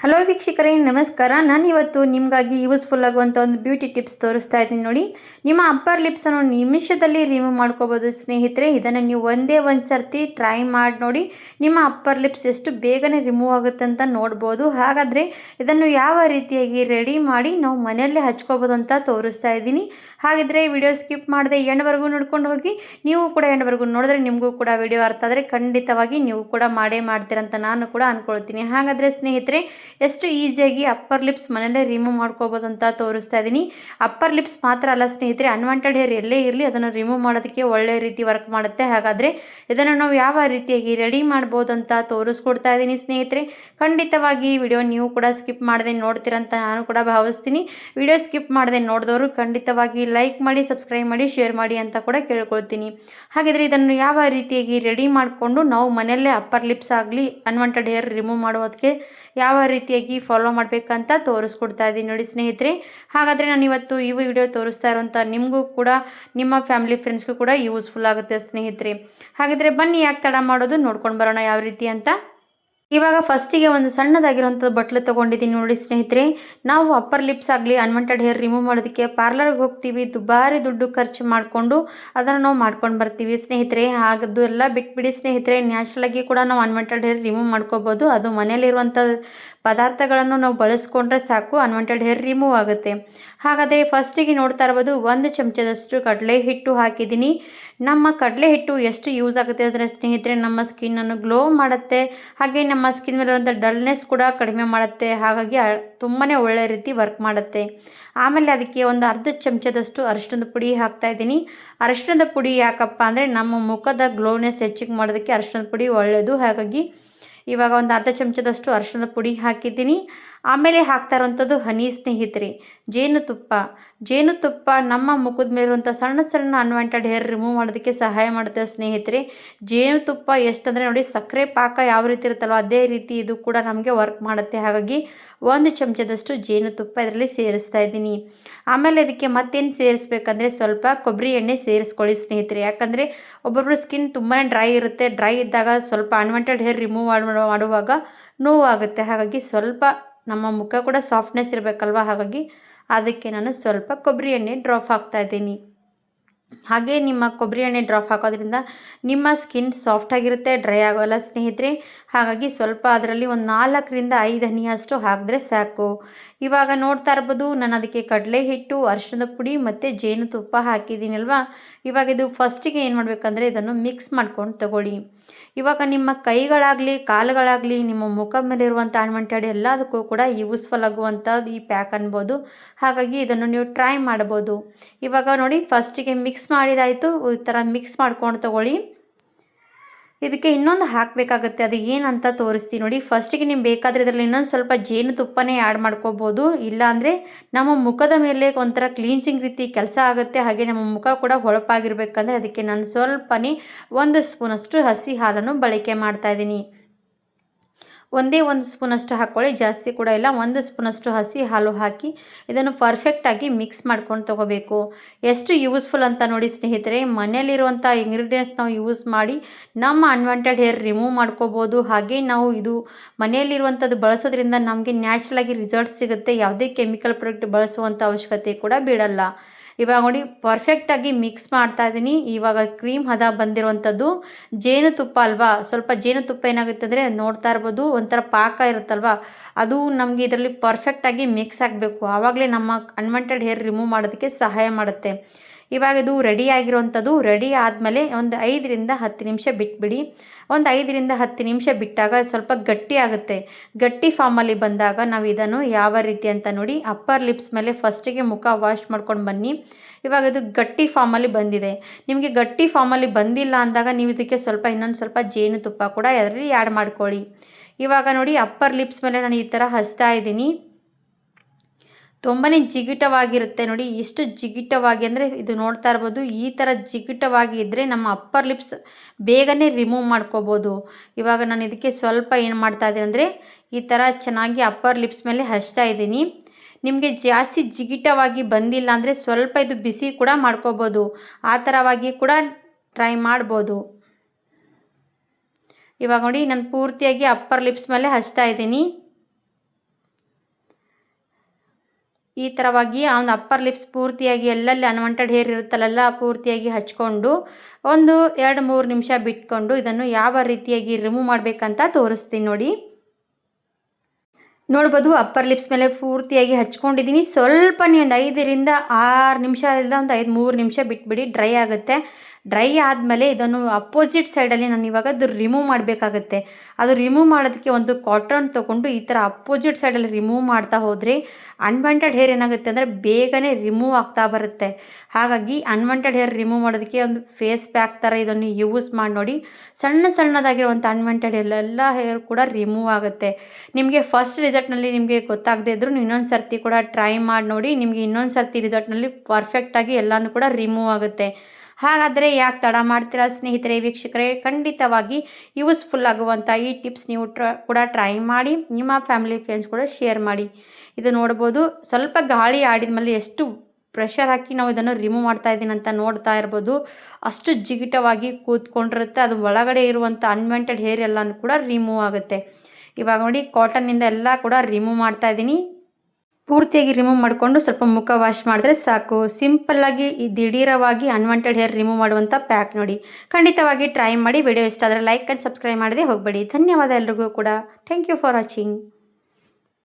Hello ವೀಕ್ಷಕರೇ, ನಮಸ್ಕಾರ. ನಾನು ಇವತ್ತು ನಿಮಗಾಗಿ ಯೂಸ್ಫುಲ್ ಆಗುವಂಥ ಒಂದು ಬ್ಯೂಟಿ ಟಿಪ್ಸ್ ತೋರಿಸ್ತಾ ಇದ್ದೀನಿ ನೋಡಿ. ನಿಮ್ಮ ಅಪ್ಪರ್ ಲಿಪ್ಸನ್ನು ನಿಮಿಷದಲ್ಲಿ ರಿಮೂವ್ ಮಾಡ್ಕೋಬೋದು ಸ್ನೇಹಿತರೆ. ಇದನ್ನು ನೀವು ಒಂದೇ ಒಂದು ಸರ್ತಿ ಟ್ರೈ ಮಾಡಿ ನೋಡಿ ನಿಮ್ಮ ಅಪ್ಪರ್ ಲಿಪ್ಸ್ ಎಷ್ಟು ಬೇಗನೆ ರಿಮೂವ್ ಆಗುತ್ತೆ ಅಂತ ನೋಡ್ಬೋದು. ಹಾಗಾದರೆ ಇದನ್ನು ಯಾವ ರೀತಿಯಾಗಿ ರೆಡಿ ಮಾಡಿ ನಾವು ಮನೆಯಲ್ಲೇ ಹಚ್ಕೋಬೋದು ಅಂತ ತೋರಿಸ್ತಾ ಇದ್ದೀನಿ. ಹಾಗಿದ್ರೆ ವಿಡಿಯೋ ಸ್ಕಿಪ್ ಮಾಡದೆ ಎಂಡವರೆಗೂ ನೋಡ್ಕೊಂಡು ಹೋಗಿ, ನೀವು ಕೂಡ ಎಂಡವರೆಗೂ ನೋಡಿದ್ರೆ ನಿಮಗೂ ಕೂಡ ವಿಡಿಯೋ ಅರ್ಥ ಆದರೆ ಖಂಡಿತವಾಗಿ ನೀವು ಕೂಡ ಮಾಡೇ ಮಾಡ್ತೀರಂತ ನಾನು ಕೂಡ ಅಂದ್ಕೊಳ್ತೀನಿ ಹಾಗಾದರೆ ಸ್ನೇಹಿತರೆ ಎಷ್ಟು ಈಸಿಯಾಗಿ ಅಪ್ಪರ್ ಲಿಪ್ಸ್ ಮನೆಯಲ್ಲೇ ರಿಮೂವ್ ಮಾಡ್ಕೋಬೋದು ಅಂತ ತೋರಿಸ್ತಾ ಇದ್ದೀನಿ ಅಪ್ಪರ್ ಲಿಪ್ಸ್ ಮಾತ್ರ ಅಲ್ಲ ಸ್ನೇಹಿತರೆ ಅನ್ವಾಂಟೆಡ್ ಹೇರ್ ಎಲ್ಲೇ ಇರಲಿ ಅದನ್ನು ರಿಮೂವ್ ಮಾಡೋದಕ್ಕೆ ಒಳ್ಳೆ ರೀತಿ ವರ್ಕ್ ಮಾಡುತ್ತೆ. ಹಾಗಾದರೆ ಇದನ್ನು ನಾವು ಯಾವ ರೀತಿಯಾಗಿ ರೆಡಿ ಮಾಡ್ಬೋದು ಅಂತ ತೋರಿಸ್ಕೊಡ್ತಾ ಇದ್ದೀನಿ ಸ್ನೇಹಿತರೆ. ಖಂಡಿತವಾಗಿ ವಿಡಿಯೋ ನೀವು ಕೂಡ ಸ್ಕಿಪ್ ಮಾಡದೆ ನೋಡ್ತೀರಂತ ನಾನು ಕೂಡ ಭಾವಿಸ್ತೀನಿ. ವಿಡಿಯೋ ಸ್ಕಿಪ್ ಮಾಡದೆ ನೋಡಿದವರು ಖಂಡಿತವಾಗಿ ಲೈಕ್ ಮಾಡಿ ಸಬ್ಸ್ಕ್ರೈಬ್ ಮಾಡಿ ಶೇರ್ ಮಾಡಿ ಅಂತ ಕೂಡ ಕೇಳ್ಕೊಳ್ತೀನಿ. ಹಾಗಿದ್ರೆ ಇದನ್ನು ಯಾವ ರೀತಿಯಾಗಿ ರೆಡಿ ಮಾಡಿಕೊಂಡು ನಾವು ಮನೆಯಲ್ಲೇ ಅಪ್ಪರ್ ಲಿಪ್ಸ್ ಆಗಲಿ ಅನ್ವಾಂಟೆಡ್ ಹೇರ್ ರಿಮೂವ್ ಮಾಡೋದಕ್ಕೆ ಯಾವ ರೀತಿಯಾಗಿ ಫಾಲೋ ಮಾಡಬೇಕಂತ ತೋರಿಸ್ಕೊಡ್ತಾ ಇದ್ದೀನಿ ನೋಡಿ ಸ್ನೇಹಿತರೆ. ಹಾಗಾದರೆ ನಾನು ಇವತ್ತು ಈ ವಿಡಿಯೋ ತೋರಿಸ್ತಾ ಇರೋಂಥ ನಿಮಗೂ ಕೂಡ, ನಿಮ್ಮ ಫ್ಯಾಮಿಲಿ ಫ್ರೆಂಡ್ಸ್ಗೂ ಕೂಡ ಯೂಸ್ಫುಲ್ ಆಗುತ್ತೆ ಸ್ನೇಹಿತರೆ. ಹಾಗಾದರೆ ಬನ್ನಿ ಯಾಕೆ ತಡ ಮಾಡೋದು ನೋಡ್ಕೊಂಡು ಬರೋಣ ಯಾವ ರೀತಿ ಅಂತ. ಇವಾಗ ಫಸ್ಟಿಗೆ ಒಂದು ಸಣ್ಣದಾಗಿರೋಂಥದ್ದು ಬಟ್ಲು ತೊಗೊಂಡಿದ್ದೀನಿ ನೋಡಿ ಸ್ನೇಹಿತರೆ. ನಾವು ಅಪ್ಪರ್ ಲಿಪ್ಸ್ ಆಗಲಿ ಅನ್ವಾಂಟೆಡ್ ಹೇರ್ ರಿಮೂವ್ ಮಾಡೋದಕ್ಕೆ ಪಾರ್ಲರ್ಗೆ ಹೋಗ್ತೀವಿ, ದುಬಾರಿ ದುಡ್ಡು ಖರ್ಚು ಮಾಡಿಕೊಂಡು ಅದನ್ನು ನಾವು ಮಾಡ್ಕೊಂಡು ಬರ್ತೀವಿ ಸ್ನೇಹಿತರೆ. ಹಾಗದ್ದು ಎಲ್ಲ ಬಿಟ್ಬಿಡಿ ಸ್ನೇಹಿತರೆ. ನ್ಯಾಚುರಲಾಗಿ ಕೂಡ ನಾವು ಅನ್ವಾಂಟೆಡ್ ಹೇರ್ ರಿಮೂವ್ ಮಾಡ್ಕೋಬೋದು. ಅದು ಮನೆಯಲ್ಲಿರುವಂಥ ಪದಾರ್ಥಗಳನ್ನು ನಾವು ಬಳಸ್ಕೊಂಡ್ರೆ ಸಾಕು ಅನ್ವಾಂಟೆಡ್ ಹೇರ್ ರಿಮೂವ್ ಆಗುತ್ತೆ. ಹಾಗಾದರೆ ಫಸ್ಟಿಗೆ ನೋಡ್ತಾ ಇರ್ಬೋದು, ಒಂದು ಚಮಚದಷ್ಟು ಕಡಲೆ ಹಿಟ್ಟು ಹಾಕಿದ್ದೀನಿ. ನಮ್ಮ ಕಡಲೆ ಹಿಟ್ಟು ಎಷ್ಟು ಯೂಸ್ ಆಗುತ್ತೆ ಅಂದರೆ ಸ್ನೇಹಿತರೆ, ನಮ್ಮ ಸ್ಕಿನ್ನನ್ನು ಗ್ಲೋ ಮಾಡುತ್ತೆ. ಹಾಗೆ ಸ್ಕಿನ್ ಮೇಲಿರುವಂಥ ಡಲ್ನೆಸ್ ಕೂಡ ಕಡಿಮೆ ಮಾಡುತ್ತೆ. ಹಾಗಾಗಿ ತುಂಬಾ ಒಳ್ಳೆ ರೀತಿ ವರ್ಕ್ ಮಾಡುತ್ತೆ. ಆಮೇಲೆ ಅದಕ್ಕೆ ಒಂದು ಅರ್ಧ ಚಮಚದಷ್ಟು ಅರಿಶಿಣದ ಪುಡಿ ಹಾಕ್ತಾ ಇದ್ದೀನಿ. ಅರಿಶಿಣದ ಪುಡಿ ಯಾಕಪ್ಪ ಅಂದರೆ ನಮ್ಮ ಮುಖದ ಗ್ಲೋನೆಸ್ ಹೆಚ್ಚಿಗೆ ಮಾಡೋದಕ್ಕೆ ಅರಿಶಿಣದ ಪುಡಿ ಒಳ್ಳೆಯದು ಹಾಗಾಗಿ ಇವಾಗ ಒಂದು ಅರ್ಧ ಚಮಚದಷ್ಟು ಅರಿಶಿಣದ ಪುಡಿ ಹಾಕಿದ್ದೀನಿ. ಆಮೇಲೆ ಹಾಕ್ತಾ ಇರೋವಂಥದ್ದು ಹನಿ ಸ್ನೇಹಿತರೆ. ಜೇನುತುಪ್ಪ ಜೇನುತುಪ್ಪ ನಮ್ಮ ಮುಖದ ಮೇಲಿರುವಂಥ ಸಣ್ಣ ಸಣ್ಣ ಅನ್ವಾಂಟೆಡ್ ಹೇರ್ ರಿಮೂವ್ ಮಾಡೋದಕ್ಕೆ ಸಹಾಯ ಮಾಡುತ್ತೆ ಸ್ನೇಹಿತರೆ. ಜೇನುತುಪ್ಪ ಎಷ್ಟಂದರೆ ನೋಡಿ ಸಕ್ಕರೆ ಪಾಕ ಯಾವ ರೀತಿ ಇರುತ್ತಲ್ವ ಅದೇ ರೀತಿ ಇದು ಕೂಡ ನಮಗೆ ವರ್ಕ್ ಮಾಡುತ್ತೆ. ಹಾಗಾಗಿ ಒಂದು ಚಮಚದಷ್ಟು ಜೇನುತುಪ್ಪ ಇದರಲ್ಲಿ ಸೇರಿಸ್ತಾ ಇದ್ದೀನಿ. ಆಮೇಲೆ ಅದಕ್ಕೆ ಮತ್ತೇನು ಸೇರಿಸ್ಬೇಕಂದ್ರೆ ಸ್ವಲ್ಪ ಕೊಬ್ಬರಿ ಎಣ್ಣೆ ಸೇರಿಸ್ಕೊಳ್ಳಿ ಸ್ನೇಹಿತರೆ. ಯಾಕಂದರೆ ಒಬ್ಬೊಬ್ಬರು ಸ್ಕಿನ್ ತುಂಬಾ ಡ್ರೈ ಇರುತ್ತೆ. ಡ್ರೈ ಇದ್ದಾಗ ಸ್ವಲ್ಪ ಅನ್ವಾಂಟೆಡ್ ಹೇರ್ ರಿಮೂವ್ ಮಾಡುವಾಗ ನೋವಾಗುತ್ತೆ. ಹಾಗಾಗಿ ಸ್ವಲ್ಪ ನಮ್ಮ ಮುಖ ಕೂಡ ಸಾಫ್ಟ್ನೆಸ್ ಇರಬೇಕಲ್ವ? ಹಾಗಾಗಿ ಅದಕ್ಕೆ ನಾನು ಸ್ವಲ್ಪ ಕೊಬ್ಬರಿ ಎಣ್ಣೆ ಡ್ರಾಪ್ ಹಾಕ್ತಾ ಇದ್ದೀನಿ. ಹಾಗೆ ನಿಮ್ಮ ಕೊಬ್ಬರಿ ಎಣ್ಣೆ ಡ್ರಾಪ್ ಹಾಕೋದ್ರಿಂದ ನಿಮ್ಮ ಸ್ಕಿನ್ ಸಾಫ್ಟಾಗಿರುತ್ತೆ ಡ್ರೈ ಆಗೋಲ್ಲ ಸ್ನೇಹಿತರೆ. ಹಾಗಾಗಿ ಸ್ವಲ್ಪ ಅದರಲ್ಲಿ ಒಂದು ನಾಲ್ಕರಿಂದ ಐದು ಹನಿಯಷ್ಟು ಹಾಕಿದ್ರೆ ಸಾಕು. ಇವಾಗ ನೋಡ್ತಾ ಇರ್ಬೋದು, ನಾನು ಅದಕ್ಕೆ ಕಡಲೆ ಹಿಟ್ಟು ಅರಿಶಿಣದ ಪುಡಿ ಮತ್ತು ಜೇನುತುಪ್ಪ ಹಾಕಿದ್ದೀನಲ್ವಾ ಇವಾಗ ಇದು ಫಸ್ಟಿಗೆ ಏನು ಮಾಡಬೇಕಂದ್ರೆ ಇದನ್ನು ಮಿಕ್ಸ್ ಮಾಡ್ಕೊಂಡು ತಗೊಳ್ಳಿ. ಇವಾಗ ನಿಮ್ಮ ಕೈಗಳಾಗಲಿ, ಕಾಲುಗಳಾಗಲಿ, ನಿಮ್ಮ ಮುಖ ಮೇಲಿರುವಂಥ ಅನ್ವಾಂಟೆಡ್ ಎಲ್ಲದಕ್ಕೂ ಕೂಡ ಯೂಸ್ಫುಲ್ ಆಗುವಂಥದ್ದು ಈ ಪ್ಯಾಕ್ ಅನ್ಬೋದು. ಹಾಗಾಗಿ ಇದನ್ನು ನೀವು ಟ್ರೈ ಮಾಡ್ಬೋದು. ಇವಾಗ ನೋಡಿ ಫಸ್ಟಿಗೆ ಮಿಕ್ಸ್ ಮಾಡಿದಾಯಿತು. ಈ ಥರ ಮಿಕ್ಸ್ ಮಾಡ್ಕೊಂಡು ತಗೊಳ್ಳಿ. ಇದಕ್ಕೆ ಇನ್ನೊಂದು ಹಾಕಬೇಕಾಗತ್ತೆ. ಅದು ಏನಂತ ತೋರಿಸ್ತೀನಿ ನೋಡಿ. ಫಸ್ಟಿಗೆ ನಿಮ್ಗೆ ಬೇಕಾದರೆ ಇದರಲ್ಲಿ ಇನ್ನೊಂದು ಸ್ವಲ್ಪ ಜೇನುತುಪ್ಪನೇ ಆ್ಯಡ್ ಮಾಡ್ಕೋಬೋದು. ಇಲ್ಲಾಂದರೆ ನಮ್ಮ ಮುಖದ ಮೇಲೆ ಒಂಥರ ಕ್ಲೀನ್ಸಿಂಗ್ ರೀತಿ ಕೆಲಸ ಆಗುತ್ತೆ. ಹಾಗೆ ನಮ್ಮ ಮುಖ ಕೂಡ ಹೊಳಪಾಗಿರ್ಬೇಕಂದ್ರೆ ಅದಕ್ಕೆ ನಾನು ಸ್ವಲ್ಪನೇ ಒಂದು ಸ್ಪೂನಷ್ಟು ಹಸಿ ಹಾಲನ್ನು ಬಳಕೆ ಮಾಡ್ತಾಯಿದ್ದೀನಿ ಒಂದೇ ಒಂದು ಸ್ಪೂನಷ್ಟು ಹಾಕ್ಕೊಳ್ಳಿ, ಜಾಸ್ತಿ ಕೂಡ ಇಲ್ಲ. ಒಂದು ಸ್ಪೂನಷ್ಟು ಹಸಿ ಹಾಲು ಹಾಕಿ ಇದನ್ನು ಪರ್ಫೆಕ್ಟಾಗಿ ಮಿಕ್ಸ್ ಮಾಡ್ಕೊಂಡು ತೊಗೋಬೇಕು. ಎಷ್ಟು ಯೂಸ್ಫುಲ್ ಅಂತ ನೋಡಿ ಸ್ನೇಹಿತರೆ, ಮನೆಯಲ್ಲಿರುವಂಥ ಇಂಗ್ರೀಡಿಯೆಂಟ್ಸ್ ನಾವು ಯೂಸ್ ಮಾಡಿ ನಮ್ಮ ಅನ್ವಾಂಟೆಡ್ ಹೇರ್ ರಿಮೂವ್ ಮಾಡ್ಕೋಬೋದು. ಹಾಗೆ ನಾವು ಇದು ಮನೆಯಲ್ಲಿರುವಂಥದ್ದು ಬಳಸೋದ್ರಿಂದ ನಮಗೆ ನ್ಯಾಚುರಲಾಗಿ ರಿಸಲ್ಟ್ ಸಿಗುತ್ತೆ. ಯಾವುದೇ ಕೆಮಿಕಲ್ ಪ್ರಾಡಕ್ಟ್ ಬಳಸುವಂಥ ಅವಶ್ಯಕತೆ ಕೂಡ ಬೀಳಲ್ಲ. ಇವಾಗ ನೋಡಿ ಪರ್ಫೆಕ್ಟಾಗಿ ಮಿಕ್ಸ್ ಮಾಡ್ತಾ ಇದ್ದೀನಿ. ಇವಾಗ ಕ್ರೀಮ್ ಹದ ಬಂದಿರುವಂಥದ್ದು. ಜೇನುತುಪ್ಪ ಅಲ್ವಾ? ಸ್ವಲ್ಪ ಜೇನುತುಪ್ಪ ಏನಾಗುತ್ತೆ ಅಂದರೆ ನೋಡ್ತಾ ಇರ್ಬೋದು. ಒಂಥರ ಪಾಕ ಇರುತ್ತಲ್ವ? ಅದು ನಮಗೆ ಇದರಲ್ಲಿ ಪರ್ಫೆಕ್ಟಾಗಿ ಮಿಕ್ಸ್ ಆಗಬೇಕು. ಆವಾಗಲೇ ನಮ್ಮ ಅನ್ವಾಂಟೆಡ್ ಹೇರ್ ರಿಮೂವ್ ಮಾಡೋದಕ್ಕೆ ಸಹಾಯ ಮಾಡುತ್ತೆ. ಇವಾಗ ಇದು ರೆಡಿ ಆಗಿರೋವಂಥದ್ದು ರೆಡಿ ಆದಮೇಲೆ ಒಂದು ಐದರಿಂದ ಹತ್ತು ನಿಮಿಷ ಬಿಟ್ಬಿಡಿ. ಒಂದು ಐದರಿಂದ ಹತ್ತು ನಿಮಿಷ ಬಿಟ್ಟಾಗ ಸ್ವಲ್ಪ ಗಟ್ಟಿ ಆಗುತ್ತೆ. ಗಟ್ಟಿ ಫಾರ್ಮಲ್ಲಿ ಬಂದಾಗ ನಾವು ಇದನ್ನು ಯಾವ ರೀತಿ ಅಂತ ನೋಡಿ ಅಪ್ಪರ್ ಲಿಪ್ಸ್ ಮೇಲೆ ಫಸ್ಟಿಗೆ ಮುಖ ವಾಶ್ ಮಾಡ್ಕೊಂಡು ಬನ್ನಿ. ಇವಾಗ ಇದು ಗಟ್ಟಿ ಫಾರ್ಮಲ್ಲಿ ಬಂದಿದೆ. ನಿಮಗೆ ಗಟ್ಟಿ ಫಾರ್ಮಲ್ಲಿ ಬಂದಿಲ್ಲ ಅಂದಾಗ ನೀವು ಇದಕ್ಕೆ ಸ್ವಲ್ಪ ಇನ್ನೊಂದು ಸ್ವಲ್ಪ ಜೇನುತುಪ್ಪ ಕೂಡ ಅದರಲ್ಲಿ ಆ್ಯಡ್ ಮಾಡ್ಕೊಳ್ಳಿ. ಇವಾಗ ನೋಡಿ ಅಪ್ಪರ್ ಲಿಪ್ಸ್ ಮೇಲೆ ನಾನು ಈ ಥರ ಹಚ್ತಾ ಇದ್ದೀನಿ. ತುಂಬಾ ಜಿಗಿಟವಾಗಿರುತ್ತೆ ನೋಡಿ, ಎಷ್ಟು ಜಿಗಿಟವಾಗಿ ಅಂದರೆ ಇದು ನೋಡ್ತಾ ಇರ್ಬೋದು, ಈ ಥರ ಜಿಗಿಟವಾಗಿ ಇದ್ದರೆ ನಮ್ಮ ಅಪ್ಪರ್ ಲಿಪ್ಸ್ ಬೇಗನೆ ರಿಮೂವ್ ಮಾಡ್ಕೋಬೋದು. ಇವಾಗ ನಾನು ಇದಕ್ಕೆ ಸ್ವಲ್ಪ ಏನು ಮಾಡ್ತಾ ಇದ್ದೀನಿ ಅಂದರೆ, ಈ ಥರ ಚೆನ್ನಾಗಿ ಅಪ್ಪರ್ ಲಿಪ್ಸ್ ಮೇಲೆ ಹಚ್ತಾ ಇದ್ದೀನಿ. ನಿಮಗೆ ಜಾಸ್ತಿ ಜಿಗಿಟವಾಗಿ ಬಂದಿಲ್ಲ ಅಂದರೆ ಸ್ವಲ್ಪ ಇದು ಬಿಸಿ ಕೂಡ ಮಾಡ್ಕೋಬೋದು. ಆ ಥರವಾಗಿ ಕೂಡ ಟ್ರೈ ಮಾಡ್ಬೋದು. ಇವಾಗ ನೋಡಿ, ನಾನು ಪೂರ್ತಿಯಾಗಿ ಅಪ್ಪರ್ ಲಿಪ್ಸ್ ಮೇಲೆ ಹಚ್ತಾ ಇದ್ದೀನಿ. ಈ ಥರವಾಗಿ ಅವನ ಅಪ್ಪರ್ ಲಿಪ್ಸ್ ಪೂರ್ತಿಯಾಗಿ ಎಲ್ಲೆಲ್ಲಿ ಅನ್ವಾಂಟೆಡ್ ಹೇರ್ ಇರುತ್ತಲ್ಲ ಪೂರ್ತಿಯಾಗಿ ಹಚ್ಕೊಂಡು ಒಂದು ಎರಡು ಮೂರು ನಿಮಿಷ ಬಿಟ್ಕೊಂಡು ಇದನ್ನು ಯಾವ ರೀತಿಯಾಗಿ ರಿಮೂವ್ ಮಾಡಬೇಕಂತ ತೋರಿಸ್ತೀನಿ ನೋಡಿ. ನೋಡ್ಬೋದು ಅಪ್ಪರ್ ಲಿಪ್ಸ್ ಮೇಲೆ ಪೂರ್ತಿಯಾಗಿ ಹಚ್ಕೊಂಡಿದ್ದೀನಿ. ಸ್ವಲ್ಪ ನೀವು ಒಂದು ಐದರಿಂದ ಆರು ನಿಮಿಷ ಇಲ್ಲ ಒಂದು ಐದು ಮೂರು ನಿಮಿಷ ಬಿಟ್ಬಿಡಿ ಡ್ರೈ ಆಗುತ್ತೆ. ಡ್ರೈ ಆದಮೇಲೆ ಇದನ್ನು ಅಪೋಸಿಟ್ ಸೈಡಲ್ಲಿ ನಾನು ಇವಾಗ ಅದು ರಿಮೂವ್ ಮಾಡಬೇಕಾಗತ್ತೆ. ಅದು ರಿಮೂವ್ ಮಾಡೋದಕ್ಕೆ ಒಂದು ಕಾಟನ್ ತೊಗೊಂಡು ಈ ಥರ ಅಪೋಸಿಟ್ ಸೈಡಲ್ಲಿ ರಿಮೂವ್ ಮಾಡ್ತಾ ಹೋದರೆ ಅನ್ವಾಂಟೆಡ್ ಹೇರ್ ಏನಾಗುತ್ತೆ ಅಂದರೆ ಬೇಗನೆ ರಿಮೂವ್ ಆಗ್ತಾ ಬರುತ್ತೆ. ಹಾಗಾಗಿ ಅನ್ವಾಂಟೆಡ್ ಹೇರ್ ರಿಮೂವ್ ಮಾಡೋದಕ್ಕೆ ಒಂದು ಫೇಸ್ ಪ್ಯಾಕ್ ಥರ ಇದನ್ನು ಯೂಸ್ ಮಾಡಿ ನೋಡಿ. ಸಣ್ಣ ಸಣ್ಣದಾಗಿರುವಂಥ ಅನ್ವಾಂಟೆಡ್ ಎಲ್ಲ ಹೇರ್ ಕೂಡ ರಿಮೂವ್ ಆಗುತ್ತೆ. ನಿಮಗೆ ಫಸ್ಟ್ ರಿಸಲ್ಟ್ನಲ್ಲಿ ನಿಮಗೆ ಗೊತ್ತಾಗದೇ ಇದ್ದರೂ ಇನ್ನೊಂದು ಸರ್ತಿ ಕೂಡ ಟ್ರೈ ಮಾಡಿ ನೋಡಿ. ನಿಮಗೆ ಇನ್ನೊಂದು ಸರ್ತಿ ರಿಸಲ್ಟ್ನಲ್ಲಿ ಪರ್ಫೆಕ್ಟಾಗಿ ಎಲ್ಲನೂ ಕೂಡ ರಿಮೂವ್ ಆಗುತ್ತೆ. ಹಾಗಾದರೆ ಯಾಕೆ ತಡ ಮಾಡ್ತೀರಾ ಸ್ನೇಹಿತರೆ, ವೀಕ್ಷಕರೇ? ಖಂಡಿತವಾಗಿ ಯೂಸ್ಫುಲ್ ಆಗುವಂಥ ಈ ಟಿಪ್ಸ್ ನೀವು ಟ್ರ, ಕೂಡ ಟ್ರೈ ಮಾಡಿ, ನಿಮ್ಮ ಫ್ಯಾಮಿಲಿ ಫ್ರೆಂಡ್ಸ್ ಕೂಡ ಶೇರ್ ಮಾಡಿ. ಇದು ನೋಡ್ಬೋದು, ಸ್ವಲ್ಪ ಗಾಳಿ ಆಡಿದ ಮೇಲೆ ಎಷ್ಟು ಪ್ರೆಷರ್ ಹಾಕಿ ನಾವು ಇದನ್ನು ರಿಮೂವ್ ಮಾಡ್ತಾ ಇದ್ದೀನಿ ಅಂತ ನೋಡ್ತಾ ಇರ್ಬೋದು. ಅಷ್ಟು ಜಿಗಿಟವಾಗಿ ಕೂತ್ಕೊಂಡಿರುತ್ತೆ, ಅದು ಒಳಗಡೆ ಇರುವಂಥ ಅನ್ವೆಂಟೆಡ್ ಹೇರ್ ಎಲ್ಲನೂ ಕೂಡ ರಿಮೂವ್ ಆಗುತ್ತೆ. ಇವಾಗ ನೋಡಿ ಕಾಟನ್ನಿಂದ ಎಲ್ಲ ಕೂಡ ರಿಮೂವ್ ಮಾಡ್ತಾ ಇದ್ದೀನಿ. ಪೂರ್ತಿಯಾಗಿ ರಿಮೂವ್ ಮಾಡಿಕೊಂಡು ಸ್ವಲ್ಪ ಮುಖ ವಾಶ್ ಮಾಡಿದ್ರೆ ಸಾಕು. ಸಿಂಪಲ್ಲಾಗಿ ಈ ದಿಢೀರವಾಗಿ ಅನ್ವಾಂಟೆಡ್ ಹೇರ್ ರಿಮೂವ್ ಮಾಡುವಂಥ ಪ್ಯಾಕ್ ನೋಡಿ. ಖಂಡಿತವಾಗಿ ಟ್ರೈ ಮಾಡಿ. ವಿಡಿಯೋ ಇಷ್ಟ ಆದರೆ ಲೈಕ್ ಆ್ಯಂಡ್ ಸಬ್ಸ್ಕ್ರೈಬ್ ಮಾಡದೆ. ಹೋಗಬೇಡಿ. ಧನ್ಯವಾದ ಎಲ್ರಿಗೂ ಕೂಡ. Thank you for watching